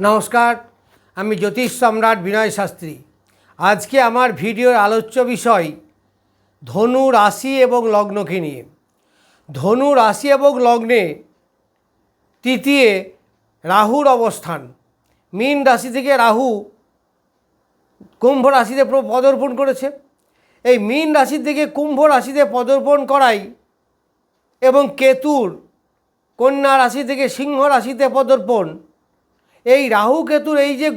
নমস্কার, আমি জ্যোতিষ সম্রাট বিনয় শাস্ত্রী। আজকে আমার ভিডিওর আলোচ্য বিষয় ধনু রাশি এবং লগ্নকে নিয়ে। ধনু রাশি এবং লগ্নে তৃতীয় রাহুর অবস্থান। মীন রাশি থেকে রাহু কুম্ভ রাশিতে পদার্পণ করেছে। এই মীন রাশি থেকে কুম্ভ রাশিতে পদর্পণ করাই এবং কেতুর কন্যা রাশি থেকে সিংহ রাশিতে পদার্পণ এই রাহু কেতুর এই যে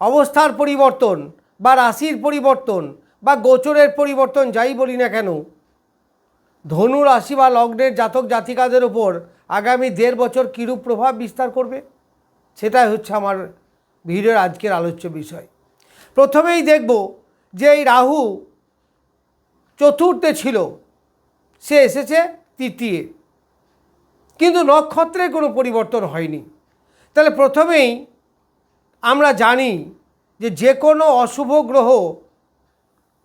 অবস্থার পরিবর্তন বা রাশির পরিবর্তন বা গোচরের পরিবর্তন যাই বলি না কেন, ধনু রাশি বা লগ্নের জাতক জাতিকাদের উপর আগামী দেড় বছর কীরূপ প্রভাব বিস্তার করবে, সেটাই হচ্ছে আমার ভিডিওর আজকের আলোচ্য বিষয়। প্রথমেই দেখব যে এই রাহু চতুর্থে ছিল, সে এসেছে তৃতীয়। কিন্তু নক্ষত্রের কোনো পরিবর্তন হয়নি। তাহলে প্রথমেই আমরা জানি যে যে কোনো অশুভ গ্রহ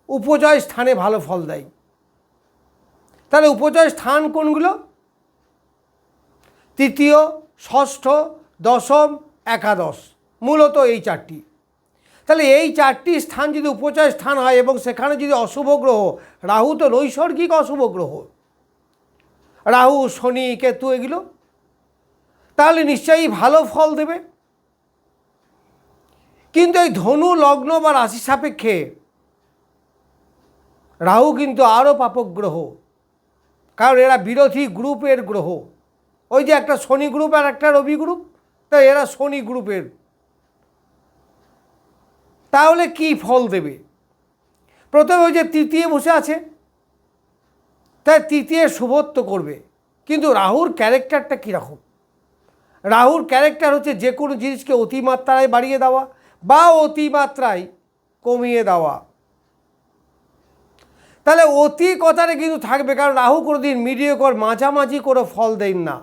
উপজয় স্থানে ভালো ফল দেয়। তাহলে উপজয় স্থান কোনগুলো? তৃতীয়, ষষ্ঠ, দশম, একাদশ, মূলত এই চারটি। তাহলে এই চারটি স্থান যদি উপচয় স্থান হয় এবং সেখানে যদি অশুভ গ্রহ, রাহু তো নৈসর্গিক অশুভ গ্রহ। রাহু, শনি, কেতু, এগুলো তাহলে নিশ্চয়ই ভালো ফল দেবে। কিন্তু এই ধনু, লগ্ন বা রাশি সাপেক্ষে রাহু কিন্তু আরও পাপক গ্রহ কারণ এরা বিরোধী গ্রুপের গ্রহ। ওই যে একটা শনি গ্রুপ আর একটা রবি গ্রুপ তাই এরা শনি গ্রুপের। তাহলে কি ফল দেবে? প্রথমে ওই যে তৃতীয় বসে আছে, তাই তৃতীয় শুভত্ব করবে। কিন্তু রাহুর ক্যারেক্টারটা কীরকম? রাহুর ক্যারেক্টার হচ্ছে যে কোনো জিনিসকে অতিমাত্রায় বাড়িয়ে দেওয়া বা অতিমাত্রায় কমিয়ে দেওয়া। তাহলে অতি কথাটা কিন্তু থাকবে, কারণ রাহু কোনোদিন মিডিয়কর মাঝামাঝি করে ফল দেন না।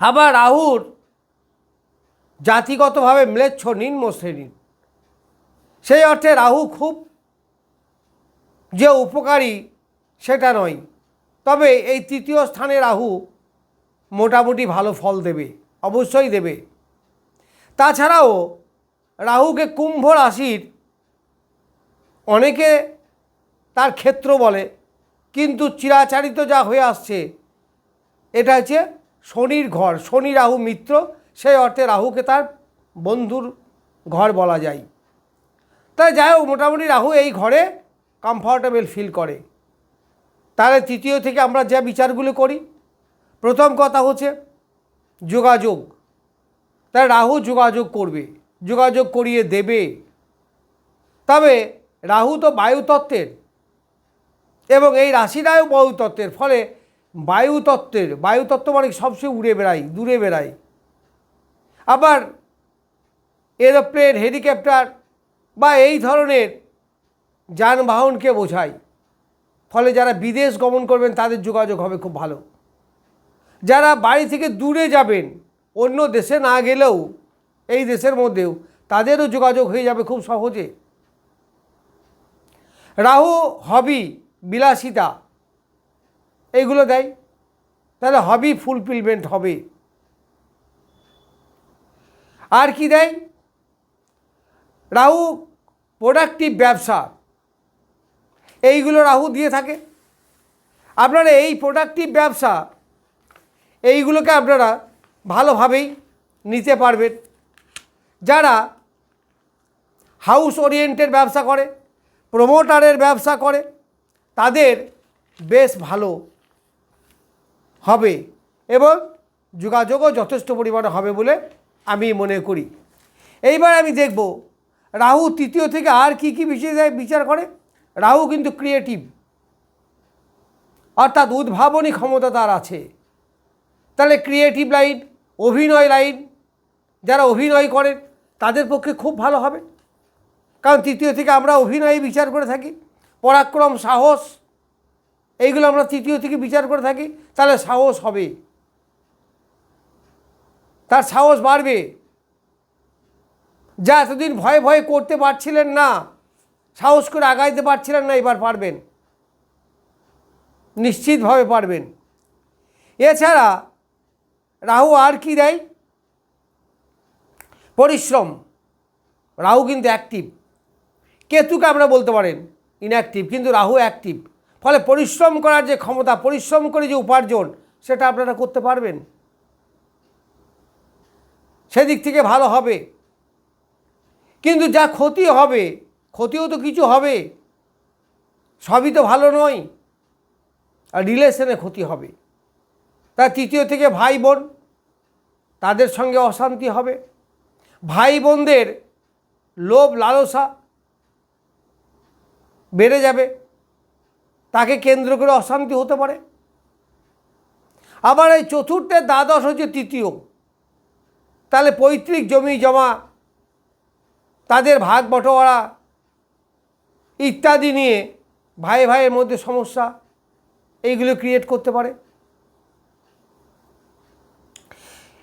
আবার রাহুর জাতিগতভাবে ম্লেচ্ছ, নিম্ন শ্রেণির। সেই অর্থে রাহু খুব যে উপকারী সেটা নয়। তবে এই তৃতীয় স্থানে রাহু মোটামুটি ভালো ফল দেবে, অবশ্যই দেবে। তাছাড়াও রাহুকে কুম্ভ রাশির অনেকে তার ক্ষেত্র বলে, কিন্তু চিরাচারিত যা হয়ে আসছে, এটা হচ্ছে শনির ঘর, শনি রাহু মিত্র, সেই অর্থে রাহুকে তার বন্ধুর ঘর বলা যায়। তাই যাই হোক, মোটামুটি রাহু এই ঘরে কমফর্টেবল ফিল করে। তাহলে তৃতীয় থেকে আমরা যে বিচারগুলো করি প্রথম কথা হচ্ছে যোগাযোগ। তাই রাহু যোগাযোগ করবে, যোগাযোগ করিয়ে দেবে। তবে রাহু তো বায়ুতত্ত্বের এবং এই রাশিটাও বায়ুতত্ত্বের ফলে বায়ুতত্ত্বের বায়ুতত্ত্ব মানে সবচেয়ে উড়ে বেড়ায়, দূরে বেড়ায়। আবার এরোপ্লেন, হেলিকপ্টার বা এই ধরনের যানবাহনকে বোঝায়। ফলে যারা বিদেশ গমন করবেন তাদের যোগাযোগ হবে খুব ভালো। যারা বাড়ি থেকে দূরে যাবেন, অন্য দেশে না গেলেও, এই দেশের মধ্যেও, তাদেরও যোগাযোগ হয়ে যাবে খুব সহজে। রাহু, হবি, বিলাসিতা, এইগুলো দেয়। তাহলে হবি ফুলফিলমেন্ট হবে। আর কি দেয়? রাহু প্রোডাক্টিভ ব্যবসা। এইগুলো রাহু দিয়ে থাকে। আপনারা এই প্রোডাক্টিভ ব্যবসা এইগুলোকে আপনারা ভালোভাবেই নিতে পারবেন। যারা হাউস ওরিয়েন্টেড ব্যবসা করে, প্রমোটারের ব্যবসা করে, তাদের বেশ ভালো হবে এবং যোগাযোগও যথেষ্ট পরিমাণে হবে বলে আমি মনে করি। এইবার আমি দেখব রাহু তৃতীয় থেকে আর কি কি বিষয় দেয় বিচার করে। রাহু কিন্তু ক্রিয়েটিভ অর্থাৎ উদ্ভাবনী ক্ষমতা তার আছে। তাহলে ক্রিয়েটিভ লাইন অভিনয় লাইন যারা অভিনয় করেন, তাদের পক্ষে খুব ভালো হবে। কারণ তৃতীয় থেকে আমরা অভিনয় বিচার করে থাকি, পরাক্রম, সাহস, এইগুলো আমরা তৃতীয় থেকে বিচার করে থাকি, তাহলে সাহস হবে। তার সাহস বাড়বে। যা এতদিন ভয়ে ভয়ে করতে পারছিলেন না, সাহস করে আগাইতে পারছিলেন না, এবার পারবেন। নিশ্চিতভাবে পারবেন। এছাড়া রাহু আর কি দেয়? পরিশ্রম। রাহু কিন্তু অ্যাক্টিভ কেতুকে আমরা বলতে পারেন ইনঅ্যাক্টিভ কিন্তু রাহু অ্যাক্টিভ ফলে পরিশ্রম করার যে ক্ষমতা, পরিশ্রম করে যে উপার্জন, সেটা আপনারা করতে পারবেন। সেদিক থেকে ভালো হবে। কিন্তু যা ক্ষতি হবে, ক্ষতিও তো কিছু হবে। সবই তো ভালো নয়। আর রিলেশনে ক্ষতি হবে। তার তৃতীয় থেকে ভাই বোন, তাদের সঙ্গে অশান্তি হবে। ভাই বোনদের লোভ, লালসা বেড়ে যাবে। তাকে কেন্দ্র করে অশান্তি হতে পারে। আবার এই চতুর্থের দ্বাদশ হচ্ছে তৃতীয়। তাহলে পৈতৃক জমি জমা, তাদের ভাগ বটোয়ারা ইত্যাদি নিয়ে ভাই ভাইয়ের মধ্যে সমস্যা, এইগুলো ক্রিয়েট করতে পারে।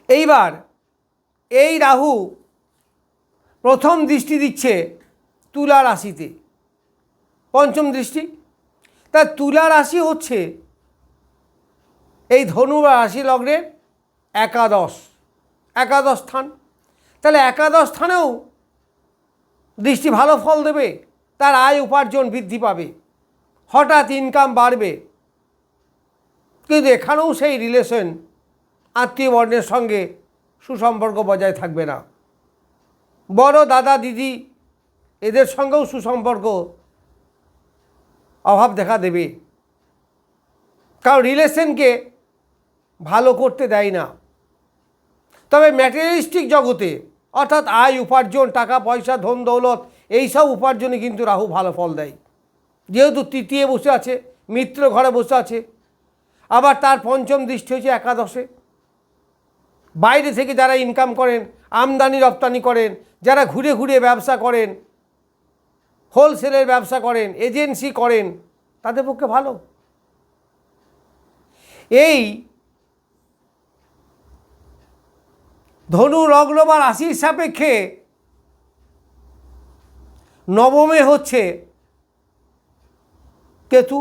এইবার এই রাহু প্রথম দৃষ্টি দিচ্ছে তুলা রাশিতে। পঞ্চম দৃষ্টি। তা তুলা রাশি হচ্ছে এই ধনু রাশি লগ্নের একাদশ একাদশ স্থান। তাহলে একাদশ স্থানেও দৃষ্টি ভালো ফল দেবে, তার আয় উপার্জন বৃদ্ধি পাবে, হঠাৎ ইনকাম বাড়বে। কিন্তু এখানেও সেই রিলেশন আত্মীয় বর্ণের সঙ্গে সুসম্পর্ক বজায় থাকবে না। বড় দাদা দিদি এদের সঙ্গেও সুসম্পর্ক অভাব দেখা দেবে। কারণ রিলেশনকে ভালো করতে দেয় না। তবে ম্যাটেরিয়ালিস্টিক জগতে অর্থাৎ আয়, উপার্জন, টাকা, পয়সা, ধন, দৌলত এইসব উপার্জনে কিন্তু রাহু ভালো ফল দেয়। যেহেতু তৃতীয় বসে আছে, মিত্র ঘরে বসে আছে, আবার তার পঞ্চম দৃষ্টি হচ্ছে একাদশে। বাইরে থেকে যারা ইনকাম করেন, আমদানি, রপ্তানি করেন, যারা ঘুরে ঘুরে ব্যবসা করেন হোলসেলের ব্যবসা করেন এজেন্সি করেন, তাদের পক্ষে ভালো। এই ধনু লগ্ন বা রাশির সাপেক্ষে নবমে হচ্ছে কেতু।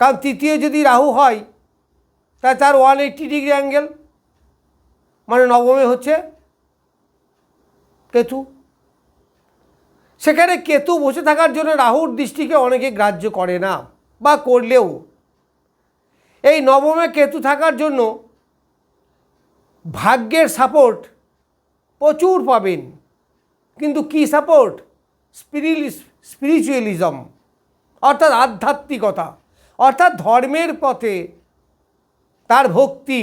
কারণ তৃতীয় যদি রাহু হয়, তা তার ওয়ান এইট্টি ডিগ্রি অ্যাঙ্গেল মানে নবমে হচ্ছে কেতু। সেখানে কেতু বসে থাকার জন্য রাহুর দৃষ্টিকে অনেকে গ্রাহ্য করে না বা করলেও। এই নবমে কেতু থাকার জন্য ভাগ্যের সাপোর্ট প্রচুর পাবেন। কিন্তু কি সাপোর্ট স্পিরিল স্পিরিচুয়ালিজম অর্থাৎ আধ্যাত্মিকতা, অর্থাৎ ধর্মের পথে তার ভক্তি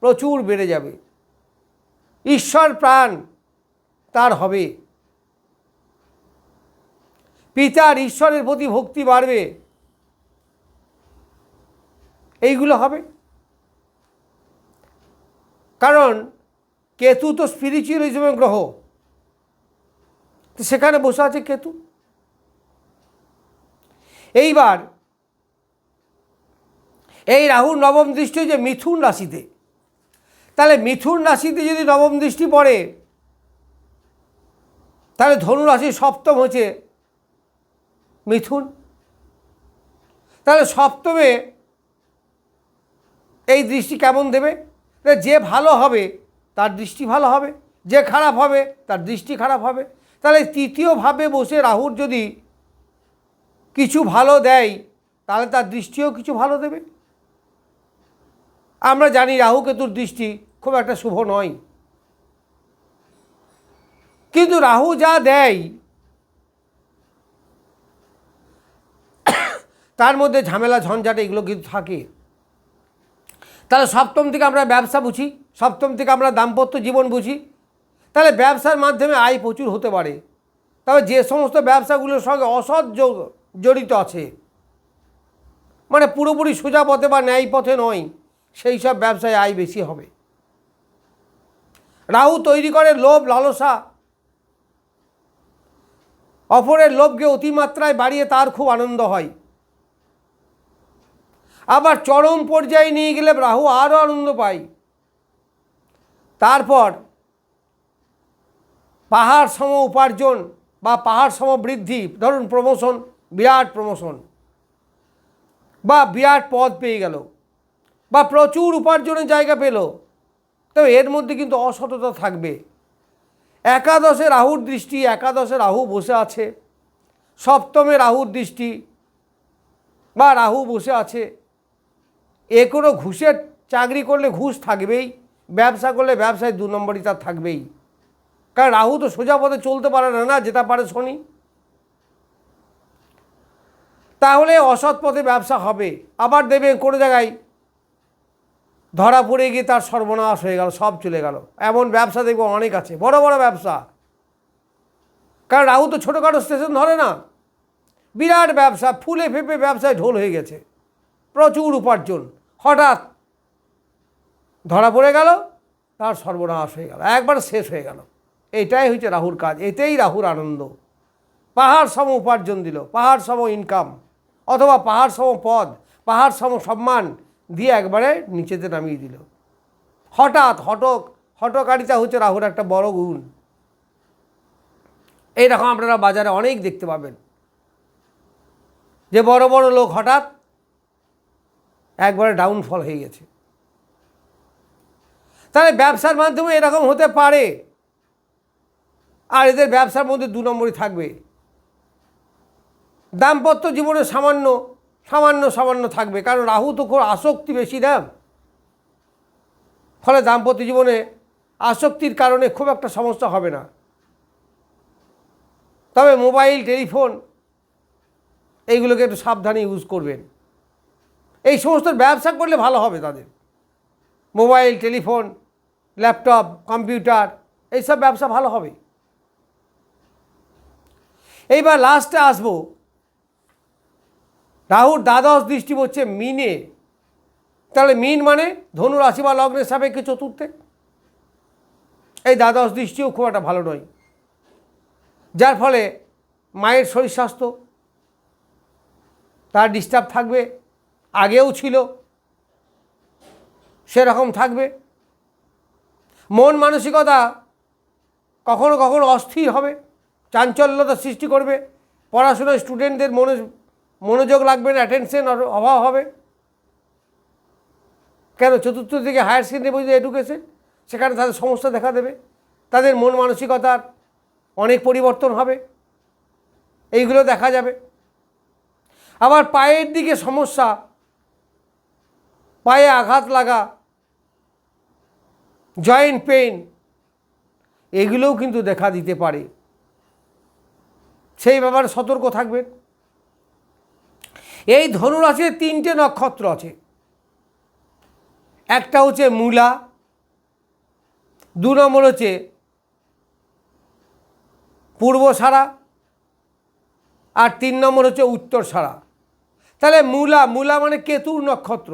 প্রচুর বেড়ে যাবে। ঈশ্বর প্রাণ তার হবে। পিতার ঈশ্বরের প্রতি ভক্তি বাড়বে। এইগুলো হবে। কারণ কেতু তো স্পিরিচুয়ালিজমের গ্রহ। তো সেখানে বসে আছে কেতু। এইবার এই রাহুর নবম দৃষ্টি যে মিথুন রাশিতে। তাহলে মিথুন রাশিতে যদি নবম দৃষ্টি পড়ে, তাহলে ধনু রাশির সপ্তম হচ্ছে মিথুন। তাহলে সপ্তমে এই দৃষ্টি কেমন দেবে? যে ভালো হবে, তার দৃষ্টি ভালো হবে। যে খারাপ হবে, তার দৃষ্টি খারাপ হবে। তাহলে তৃতীয়ভাবে বসে রাহুর যদি কিছু ভালো দেয়, তাহলে তার দৃষ্টিও কিছু ভালো দেবে। আমরা জানি রাহু কেতুর দৃষ্টি খুব একটা শুভ নয়। কিন্তু রাহু যা দেয়, তার মধ্যে ঝামেলা, ঝঞ্ঝাট এগুলো কিন্তু থাকে। তাহলে সপ্তম থেকে আমরা ব্যবসা বুঝি, সপ্তম থেকে আমরা দাম্পত্য জীবন বুঝি। তাহলে ব্যবসার মাধ্যমে আয় প্রচুর হতে পারে। তবে যে সমস্ত ব্যবসাগুলোর সঙ্গে অসৎ জড়িত আছে মানে পুরোপুরি সোজা পথে বা ন্যায় পথে নয়, সেই সব ব্যবসায় আয় বেশি হবে। রাহু তৈরি করে লোভ, লালসা। অপরের লোভকে অতিমাত্রায় বাড়িয়ে তার খুব আনন্দ হয়। আবার চরম পর্যায়ে নিয়ে গেলে রাহু আরও আনন্দ পায়। তারপর পাহাড় সম উপার্জন বা পাহাড় সম বৃদ্ধি, ধরুন প্রমোশন বিরাট প্রমোশন বা বিরাট পদ পেয়ে গেল বা প্রচুর উপার্জনের জায়গা পেল। তবে এর মধ্যে কিন্তু অসততা থাকবে। একাদশে রাহুর দৃষ্টি, একাদশে রাহু বসে আছে। সপ্তমে রাহুর দৃষ্টি বা রাহু বসে আছে। এ কোনো ঘুষের চাকরি করলে ঘুষ থাকবেই, ব্যবসা করলে ব্যবসায় দু নম্বরই তার থাকবেই। কারণ রাহু তো সোজা পথে চলতে পারে না না যেটা পারে শনি। তাহলে অসৎ পথে ব্যবসা হবে। আবার দেবে কোনো জায়গায় ধরা পড়ে গিয়ে তার সর্বনাশ হয়ে গেল, সব চলে গেল। এমন ব্যবসা দেখব অনেক আছে, বড় বড় ব্যবসা। কারণ রাহু তো ছোটোখাটো স্টেশন ধরে না। বিরাট ব্যবসা, ফুলে ফেপে ব্যবসায় ঢোল হয়ে গেছে। প্রচুর উপার্জন। হঠাৎ ধরা পড়ে গেল, তার সর্বনাশ হয়ে গেল, একবার শেষ হয়ে গেল। এটাই হচ্ছে রাহুর কাজ, এতেই রাহুর আনন্দ। পাহাড় সম উপার্জন দিল, পাহাড় সম ইনকাম অথবা পাহাড় সম পদ, পাহাড় সম সম্মান। দিয়ে একবারে নিচেতে নামিয়ে দিল। হঠাৎ হটক, হটকারিতা হচ্ছে রাহুর একটা বড় গুণ। এইরকম আপনারা বাজারে অনেক দেখতে পাবেন। যে বড় বড় লোক হঠাৎ একবারে ডাউনফল হয়ে গেছে। তাহলে ব্যবসার মাধ্যমে এরকম হতে পারে। আর এদের ব্যবসার মধ্যে দু নম্বরই থাকবে। দাম্পত্য জীবনে সামান্য সামান্য সামান্য থাকবে। কারণ রাহু তো খুব আসক্তি বেশি না। ফলে দাম্পত্য জীবনে আসক্তির কারণে খুব একটা সমস্যা হবে না। তবে মোবাইল, টেলিফোন, এইগুলোকে একটু সাবধানে ইউজ করবেন। এই সমস্ত ব্যবসা করলে ভালো হবে তাদের। মোবাইল, টেলিফোন, ল্যাপটপ, কম্পিউটার, এইসব ব্যবসা ভালো হবে। এইবার লাস্টে আসব। রাহুর দ্বাদশ দৃষ্টি হচ্ছে মিনে। তাহলে মিন মানে ধনু রাশি বা লগ্নের সাপেক্ষে চতুর্থে। এই দ্বাদশ দৃষ্টিও খুব একটা ভালো নয়। যার ফলে মায়ের শরীর স্বাস্থ্য, তার ডিস্টার্ব থাকবে, আগেও ছিল, সেরকম থাকবে। মন মানসিকতা কখনো কখনো অস্থির হবে, চাঞ্চল্যতা সৃষ্টি করবে। পড়াশোনায় স্টুডেন্টদের মনো মনোযোগ লাগবে না অ্যাটেনশন অভাব হবে। কেন? চতুর্থ থেকে হায়ার সেকেন্ডারি পর্যন্ত এডুকেশন সেখানে তাদের সমস্যা দেখা দেবে। তাদের মন মানসিকতার অনেক পরিবর্তন হবে। এইগুলো দেখা যাবে। আবার পায়ের দিকে সমস্যা, পায়ে আঘাত লাগা জয়েন্ট পেইন এগুলোও কিন্তু দেখা দিতে পারে। সেই ব্যাপারে সতর্ক থাকবেন। এই ধনুরাশির তিনটে নক্ষত্র আছে। একটা হচ্ছে মূলা, দু নম্বর হচ্ছে পূর্ব সারা আর তিন নম্বর হচ্ছে উত্তর সারা তাহলে মূলা মূলা মানে কেতুর নক্ষত্র।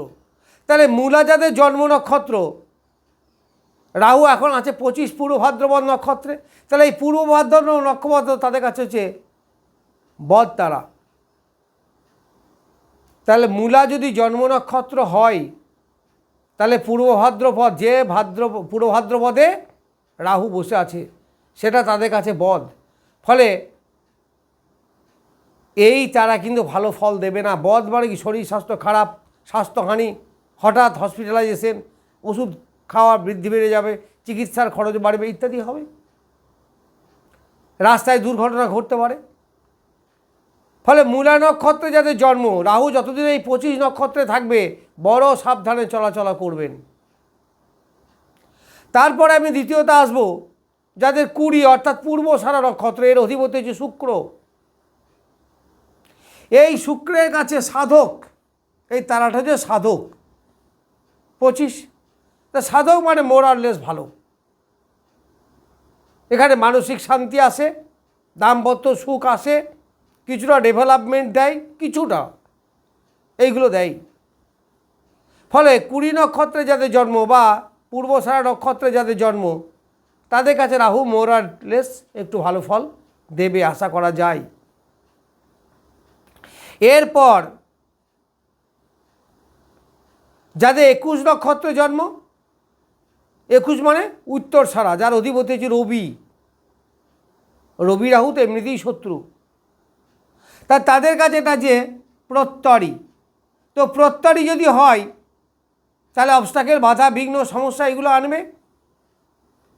তাহলে মূলা যাদের জন্ম নক্ষত্র, রাহু এখন আছে পঁচিশ পূর্ব ভাদ্রপদ নক্ষত্রে। তাহলে এই পূর্ব ভাদ্র নক্ষত্র তাদের কাছে হচ্ছে বদ তারা তাহলে মূলা যদি জন্ম নক্ষত্র হয়, তাহলে পূর্ব ভাদ্রপদ, যে ভাদ্র, পূর্ব ভাদ্রপদে রাহু বসে আছে, সেটা তাদের কাছে বদ ফলে এই তারা কিন্তু ভালো ফল দেবে না। বদ মানে কি? শরীর স্বাস্থ্য খারাপ, স্বাস্থ্যহানি। হঠাৎ হসপিটালাইজেশন ওষুধ খাওয়া বৃদ্ধি বেড়ে যাবে, চিকিৎসার খরচ বাড়বে, ইত্যাদি হবে। রাস্তায় দুর্ঘটনা ঘটতে পারে। ফলে মূলা নক্ষত্রে যাদের জন্ম, রাহু যতদিন এই পঁচিশ নক্ষত্রে থাকবে, বড় সাবধানে চলাচলা করবেন। তারপরে আমি দ্বিতীয়তে আসব, যাদের কুড়ি, অর্থাৎ পূর্ব সারা নক্ষত্র, এর অধিপতি হচ্ছে শুক্র। এই শুক্রের কাছে সাধক, এই তারাটা হচ্ছে সাধক, পঁচিশ, তা সাধক মানে মোরারলেস ভালো। এখানে মানসিক শান্তি আসে, দাম্পত্য সুখ আসে কিছুটা ডেভেলপমেন্ট দেয়, কিছুটা এইগুলো দেয়। ফলে কুড়ি নক্ষত্রে যাদের জন্ম বা পূর্বসারা নক্ষত্রে যাদের জন্ম, তাদের কাছে রাহু মোরারলেস একটু ভালো ফল দেবে আশা করা যায়। এরপর যাদের একুশ নক্ষত্রে জন্ম, একুশ মানে উত্তর সারা যার অধিপতি হচ্ছে রবি। রবি, রাহু তো এমনিতেই শত্রু। তা তাদের কাছে এটা যে প্রত্যরি। তো প্রত্যরি যদি হয়, তাহলে অবস্টাকের বাধা, বিঘ্ন, সমস্যা এগুলো আনবে?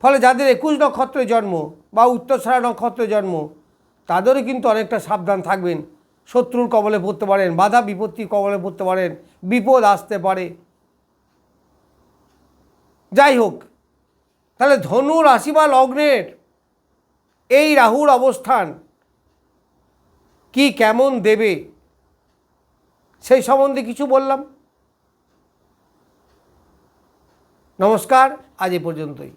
ফলে যাদের একুশ নক্ষত্রে জন্ম বা উত্তরছড়া নক্ষত্রে জন্ম, তাদেরও কিন্তু অনেকটা সাবধান থাকবেন। শত্রুর কবলে পড়তে পারেন, বাধা, বিপত্তির কবলে পড়তে পারেন, বিপদ আসতে পারে। যাই হোক, তাহলে ধনু রাশি বা লগ্নের এই রাহুর অবস্থান কি কেমন দেবে? সেই সম্বন্ধে কিছু বললাম। নমস্কার আজ এ পর্যন্তই।